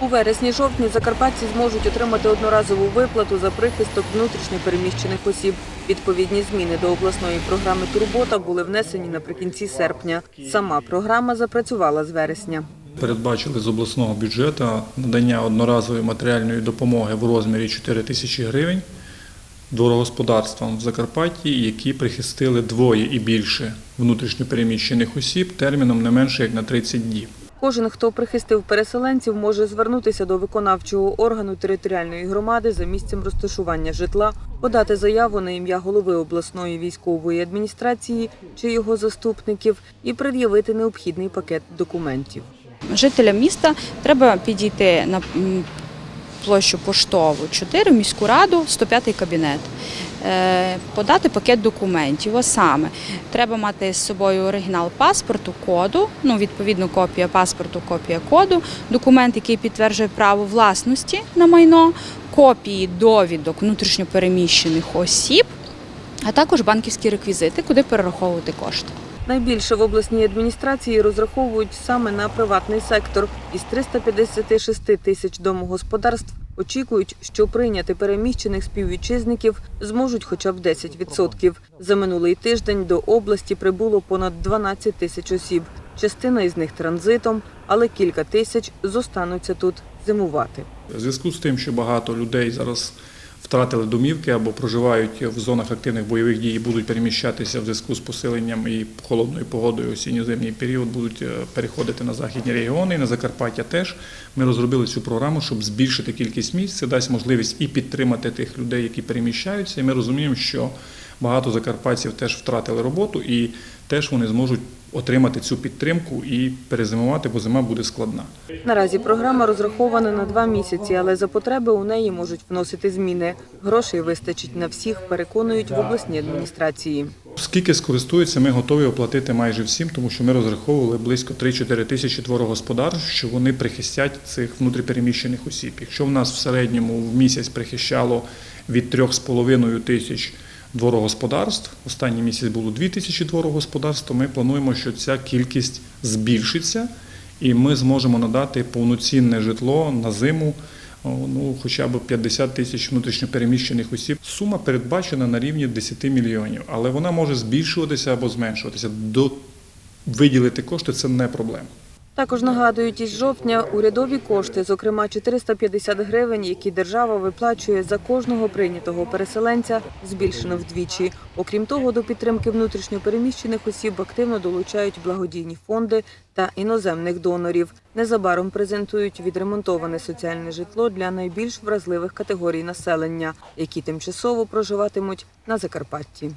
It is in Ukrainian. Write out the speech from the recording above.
У вересні-жовтні закарпатці зможуть отримати одноразову виплату за прихисток внутрішньо переміщених осіб. Відповідні зміни до обласної програми Турбота були внесені наприкінці серпня. Сама програма запрацювала з вересня. Передбачили з обласного бюджету надання одноразової матеріальної допомоги в розмірі 4 тисячі гривень дворогосподарствам в Закарпатті, які прихистили двоє і більше внутрішньопереміщених осіб терміном не менше як на 30 днів. Кожен, хто прихистив переселенців, може звернутися до виконавчого органу територіальної громади за місцем розташування житла, подати заяву на ім'я голови обласної військової адміністрації чи його заступників і пред'явити необхідний пакет документів. Жителям міста треба підійти на площу Поштову 4 в міську раду, 105 кабінет. Е, Подати пакет документів, а саме треба мати з собою оригінал паспорту, коду, ну відповідно копія паспорту, копія коду, документ, який підтверджує право власності на майно, копії довідок внутрішньопереміщених осіб, а також банківські реквізити, куди перераховувати кошти. Найбільше в обласній адміністрації розраховують саме на приватний сектор. Із 356 тисяч домогосподарств очікують, що прийняти переміщених співвітчизників зможуть хоча б 10%. За минулий тиждень до області прибуло понад 12 тисяч осіб. Частина із них транзитом, але кілька тисяч зостануться тут зимувати. У зв'язку з тим, що багато людей зараз втратили домівки або проживають в зонах активних бойових дій і будуть переміщатися в зв'язку з посиленням і холодною погодою осінньо-зимній період, будуть е, переходити на західні регіони і на Закарпаття теж. Ми розробили цю програму, щоб збільшити кількість місць. Це дасть можливість і підтримати тих людей, які переміщаються. І ми розуміємо, що багато закарпатців теж втратили роботу і теж вони зможуть отримати цю підтримку і перезимувати, бо зима буде складна. Наразі програма розрахована на два місяці, але за потреби у неї можуть вносити зміни. Грошей вистачить на всіх, переконують в обласній адміністрації. Скільки скористуються, ми готові оплатити майже всім, тому що ми розраховували близько 3-4 тисячі творогосподарств, що вони прихистять цих внутріпереміщених осіб. Якщо в нас в середньому в місяць прихищало від 3,5 тисяч дворогосподарств, останній місяць було 2 тисячі дворогосподарств, ми плануємо, що ця кількість збільшиться, і ми зможемо надати повноцінне житло на зиму ну, хоча б 50 тисяч внутрішньопереміщених осіб. Сума передбачена на рівні 10 мільйонів, але вона може збільшуватися або зменшуватися. До виділити кошти це не проблема. Також нагадують, із жовтня урядові кошти, зокрема 450 гривень, які держава виплачує за кожного прийнятого переселенця, збільшено вдвічі. Окрім того, до підтримки внутрішньо переміщених осіб активно долучають благодійні фонди та іноземних донорів. Незабаром презентують відремонтоване соціальне житло для найбільш вразливих категорій населення, які тимчасово проживатимуть на Закарпатті.